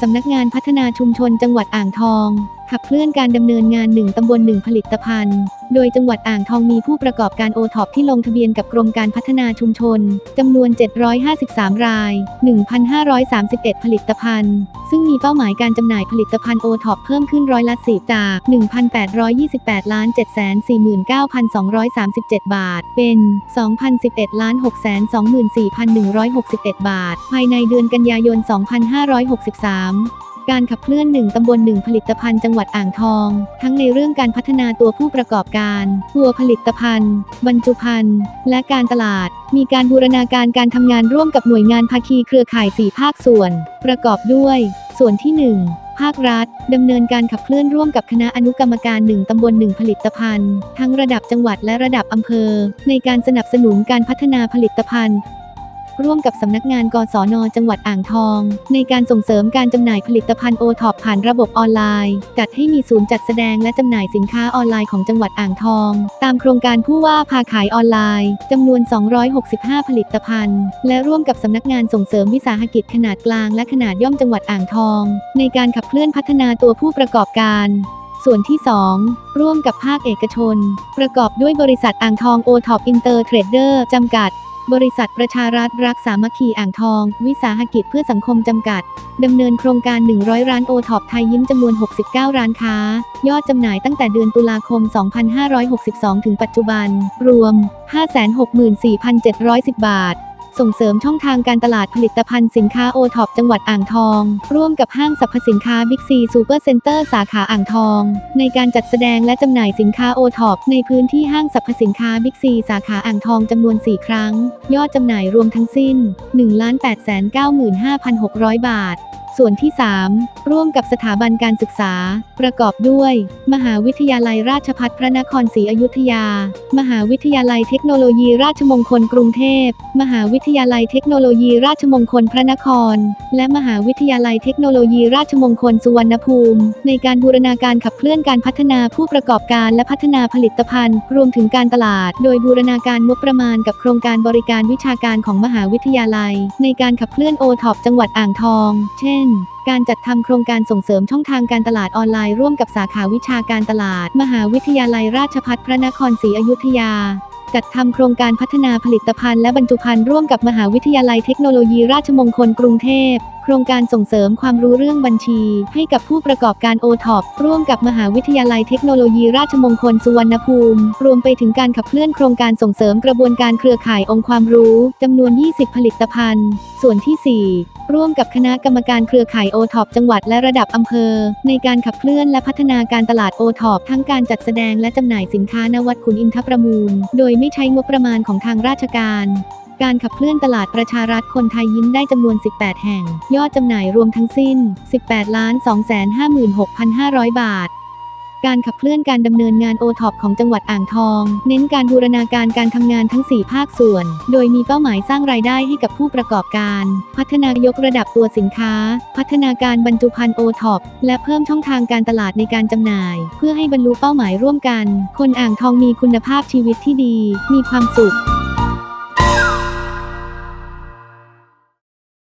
สำนักงานพัฒนาชุมชนจังหวัดอ่างทอง ขับเคลื่อนการดำเนินงาน 1ตำบล1ผลิตภัณฑ์ โดยจังหวัดอ่างทองมีผู้ประกอบการโอท็อปที่ลงทะเบียนกับกรมการพัฒนาชุมชนจำนวน 753 ราย 1,531 ผลิตภัณฑ์ ซึ่งมีเป้าหมายการจำหน่ายผลิตภัณฑ์โอท็อปเพิ่มขึ้นร้อยละสิบจาก 1,828ล้าน749,237 บาท เป็น 2,011ล้าน624,161 บาท ภายในเดือนกันยายน 2563 การขับเคลื่อน 1 ตำบล 1 ผลิตภัณฑ์จังหวัดอ่างทอง ทั้งในเรื่องการพัฒนาตัวผู้ประกอบการตัวผลิตภัณฑ์ บรรจุภัณฑ์ และการตลาด มีการบูรณาการการทำงานร่วมกับหน่วยงานภาคีเครือข่าย 4 ภาคส่วน ประกอบด้วย ส่วนที่ 1ภาครัฐดำเนินการขับเคลื่อนร่วมกับคณะอนุกรรมการ1ตำบล1ผลิตภัณฑ์ ทั้งระดับจังหวัดและระดับอำเภอ ในการสนับสนุนการพัฒนาผลิตภัณฑ์ ร่วมกับสำนักงานกศนจังหวัดอ่างทอง ในการส่งเสริมการจำหน่ายผลิตภัณฑ์โอท็อปผ่านระบบออนไลน์ จัดให้มีศูนย์จัดแสดงและจำหน่ายสินค้าออนไลน์ของจังหวัดอ่างทอง ตามโครงการผู้ว่าพาขายออนไลน์จำนวน 265 ผลิตภัณฑ์ และร่วมกับสำนักงานส่งเสริมวิสาหกิจขนาดกลางและขนาดย่อมจังหวัดอ่างทอง ในการขับเคลื่อนพัฒนาตัวผู้ประกอบการส่วนที่ 2 ร่วมกับภาคเอกชน ประกอบด้วยบริษัทอ่างทองโอท็อปอินเตอร์เทรดเดอร์จำกัด บริษัทประชารัฐรักสามัคคีอ่างทอง วิสาหกิจเพื่อสังคมจำกัด ดำเนินโครงการ 100 ร้านโอท็อปไทยยิ้มจำนวน 69 ร้านค้า ยอดจำหน่ายตั้งแต่เดือนตุลาคม 2562 ถึงปัจจุบัน รวม 564,710 บาท ส่งเสริมช่องทางการตลาดผลิตภัณฑ์สินค้าโอท็อปจังหวัดอ่างทอง ร่วมกับห้างสรรพสินค้าบิ๊กซีซูเปอร์เซ็นเตอร์สาขาอ่างทอง ในการจัดแสดงและจำหน่ายสินค้าโอท็อปในพื้นที่ห้างสรรพสินค้าบิ๊กซีสาขาอ่างทองจำนวน 4 ครั้ง ยอดจำหน่ายรวมทั้งสิ้น 1,895,600 บาท ส่วนที่ 3 ร่วมกับสถาบันการศึกษา ประกอบด้วย มหาวิทยาลัยราชภัฏพระนครศรีอยุธยา มหาวิทยาลัยเทคโนโลยีราชมงคลกรุงเทพ มหาวิทยาลัยเทคโนโลยีราชมงคลพระนคร และมหาวิทยาลัยเทคโนโลยีราชมงคลสุวรรณภูมิ ในการบูรณาการขับเคลื่อนการพัฒนาผู้ประกอบการและพัฒนาผลิตภัณฑ์ รวมถึงการตลาด โดยบูรณาการงบประมาณกับโครงการบริการวิชาการของมหาวิทยาลัย ในการขับเคลื่อนโอท็อปจังหวัดอ่างทอง เช่นการจัดทำโครงการส่งเสริมช่องทางการตลาดออนไลน์ร่วมกับสาขาวิชาการตลาด มหาวิทยาลัยราชภัฏพระนครศรีอยุธยา จัดทำโครงการพัฒนาผลิตภัณฑ์และบรรจุภัณฑ์ร่วมกับมหาวิทยาลัยเทคโนโลยีราชมงคลกรุงเทพ ครงการส่งเสริมความรู้เรื่องบัญชี ให้กับผู้ประกอบการโอท็อปร่วมกับมหาวิทยาลัยเทคโนโลยีราชมงคลสุวรรณภูมิ รวมไปถึงการขับเคลื่อนโครงการส่งเสริมกระบวนการเครือข่ายองค์ความรู้จำนวน 20 ผลิตภัณฑ์ ส่วนที่ 4 ร่วมกับคณะกรรมการเครือข่ายโอท็อปจังหวัดและระดับอำเภอ ในการขับเคลื่อนและพัฒนาการตลาดโอท็อปทั้งการจัดแสดงและจำหน่ายสินค้านวัดขุนอินทประมูล โดยไม่ใช้งบประมาณของทางราชการ การขับเคลื่อนตลาดประชารัฐคนไทยยิ้มได้จำนวน 18 แห่ง ยอดจำหน่ายรวมทั้งสิ้น 18,256,500 บาทการขับเคลื่อนการดำเนินงานโอท็อปของจังหวัดอ่างทอง เน้นการบูรณาการการทำงานทั้ง 4 ภาคส่วน โดยมีเป้าหมายสร้างรายได้ให้กับผู้ประกอบการ พัฒนายกระดับตัวสินค้า พัฒนาการบรรจุภัณฑ์โอท็อปและเพิ่มช่องทางการตลาดในการจำหน่าย เพื่อให้บรรลุเป้าหมายร่วมกัน คนอ่างทองมีคุณภาพชีวิตที่ดี มีความสุข